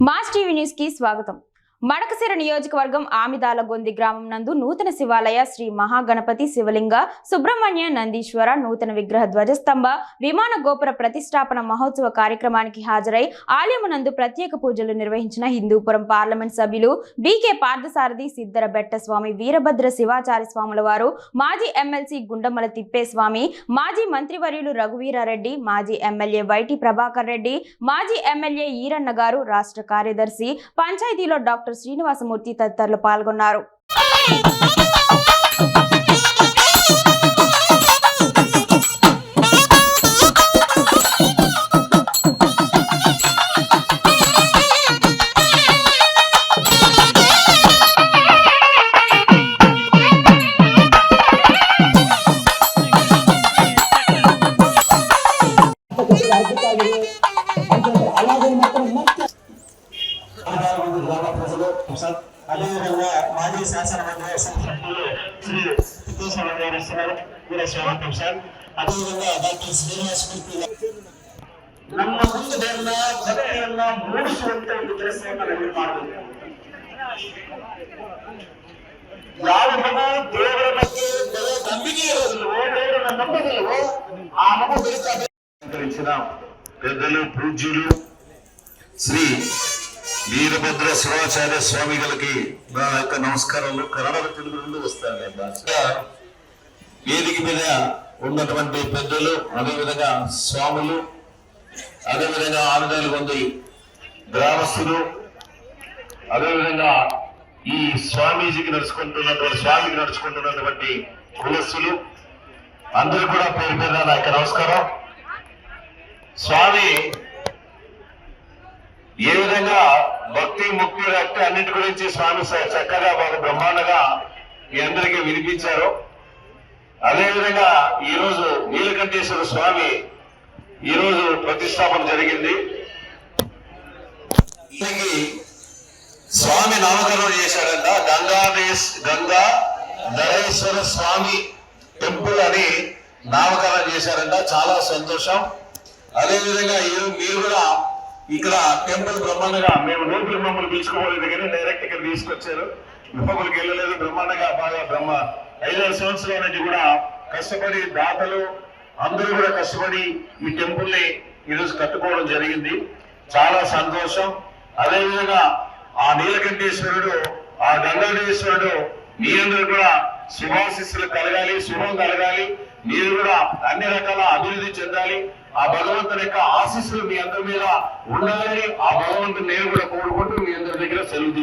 Mass TV news కి స్వాగతం మడకసిర నియోజకవర్గం ఆమిదాల గొంది గ్రామం నందు నూతన శివాలయ శ్రీ మహాగణపతి శివలింగ సుబ్రహ్మణ్య నందీశ్వర నూతన విగ్రహ ధ్వజస్తంభ విమాన గోపుర ప్రతిష్టాపన మహోత్సవ కార్యక్రమానికి హాజరై ఆలయమునందు ప్రత్యేక పూజలు నిర్వహించిన హిందూపురం పార్లమెంట్ సభ్యులు బీకే పార్థసారథి సిద్దర బెట్టస్వామి వీరభద్ర శివాచారి స్వాముల వారు మాజీ ఎమ్మెల్సీ గుండమల తిప్పేస్వామి మాజీ మంత్రివర్యులు రఘువీరారెడ్డి మాజీ ఎమ్మెల్యే వైటి ప్రభాకర్ రెడ్డి మాజీ ఎమ్మెల్యే ఈరన్న గారు రాష్ట్ర కార్యదర్శి పంచాయతీలో డాక్టర్ శ్రీనివాసమూర్తి తదితరులు పాల్గొన్నారు ఆధారమంది గ్రామ ప్రజలు సార్ అదేవిధంగా మాజీ శాసనమండలి సభ్యులు శ్రీ తిప్పేశ్వర గారు ఇస్తున్నారు కూడా స్వాగతం సార్ అదేవిధంగా డాక్టర్ శ్రీనివాస్ మూర్తి గారు ನಮ್ಮ ಮುಂದೆಲ್ಲ ಭಕ್ತಿಯನ್ನ ಮೂಡಿಸುವಂತ ಒಂದು ಕೆಲಸವನ್ನ ನಾವು ಮಾಡಬೇಕು ಯಾವ ಮಗು ದೇವರ ಬಗ್ಗೆ ಬೆಲೆ ನಂಬಿಕೆ ಇರೋದಿಲ್ವೋ ದೇವರನ್ನ ನಂಬುದಿಲ್ವೋ ಆ ಮಗು ಬೆಳೀತಾ అలంకరించిన పెద్దలు పూజ్యులు శ్రీ వీరభద్ర శివాచార్య స్వామి గలకి నా యొక్క నమస్కారాలు. కన్నడ తెలుగు నుండి వస్తాను వేదిక మీద ఉన్నటువంటి పెద్దలు అదేవిధంగా స్వాములు అదేవిధంగా ఆనందాలు పొంది గ్రామస్తులు అదేవిధంగా ఈ స్వామీజీకి నడుచుకుంటున్నటువంటి స్వామికి నడుచుకుంటున్నటువంటి కులస్సులు అందరూ కూడా పేరు పేరు నా యొక్క నమస్కారం. స్వామి ఏ విధంగా భక్తి ముక్తి రక్తి అన్నిటి గురించి స్వామి చక్కగా బాగా బ్రహ్మాండంగా మీ అందరికీ వినిపించారు. అదేవిధంగా ఈ రోజు నీలకంఠేశ్వర స్వామి ఈ రోజు ప్రతిష్టాపన జరిగింది. స్వామి నామకరణం చేశాడంట. గంగాదేశ్ గంగా ధరేశ్వర స్వామి టెంపుల్ అని నామకరణం చేశారంట. చాలా సంతోషం. అదేవిధంగా ఈ- మీరు కూడా ఇక్కడ టెంపుల్ బ్రహ్మాండంగా మేము లోపలి మమ్మల్ని పిలుచుకోలేదు కానీ డైరెక్ట్ ఇక్కడ తీసుకొచ్చారు. లోపలికి వెళ్ళలేదు. బ్రహ్మాండంగా బాగా బ్రహ్మ ఐదారు సంవత్సరాల నుంచి కూడా కష్టపడి దాతలు అందరూ కూడా కష్టపడి ఈ టెంపుల్ని ఈరోజు కట్టుకోవడం జరిగింది. చాలా సంతోషం. అదేవిధంగా ఆ నీలకంఠేశ్వరుడు ఆ గంగాధేశ్వరుడు మీ అందరూ కూడా శుభాశిస్సులు కలగాలి శుభం కలగాలి. మీరు కూడా అన్ని రకాల అభివృద్ధి చెందాలి. ఆ భగవంతుని యొక్క ఆశీస్సులు మీ అందరి మీద ఉండాలని ఆ భగవంతుని నేను కూడా కోరుకుంటూ మీ అందరి దగ్గర సెలవు తీసుకుంటాను